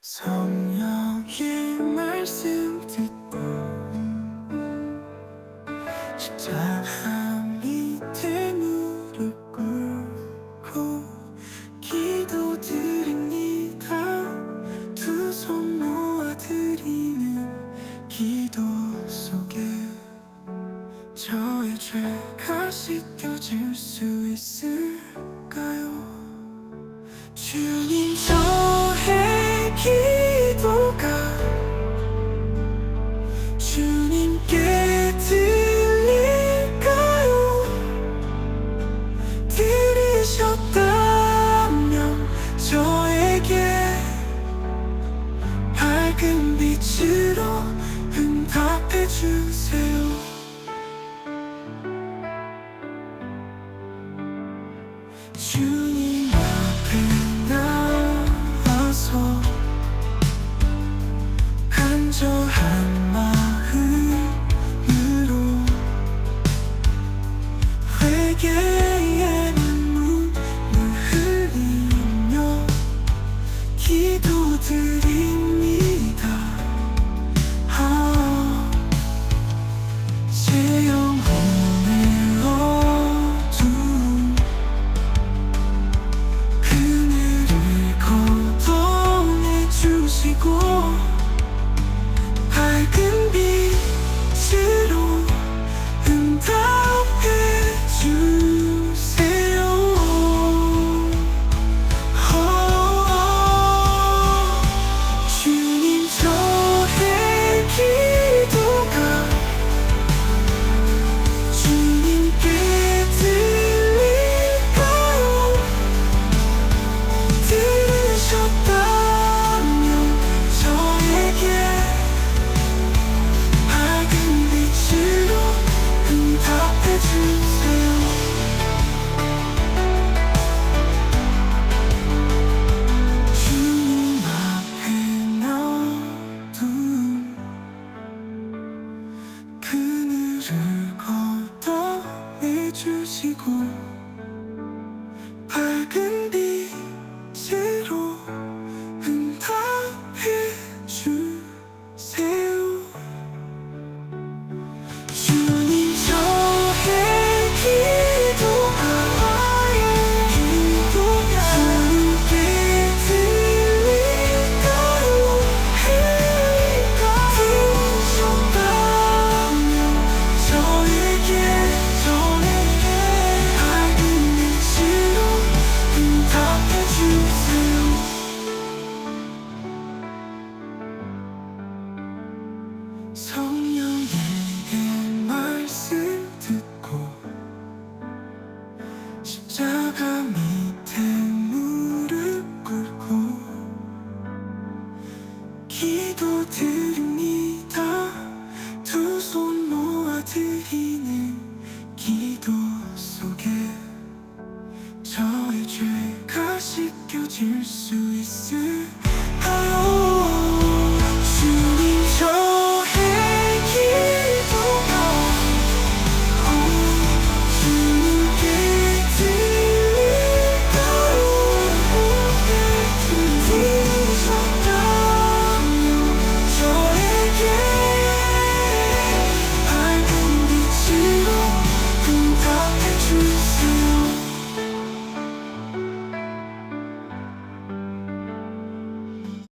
성령의 말씀 듣고 십자가 밑에 무릎 꿇고 기도드립니다. 두 손 모아 드리는 기도 속에 저의 죄가 씻겨질 수 있을까요? 주님 저 밝은 빛으로 응답해 주세요. 주 회개의 눈물을 흘리며 기도드립 주시고 성령의 말씀 듣고 십자가 밑에 무릎 꿇고 기도 드 you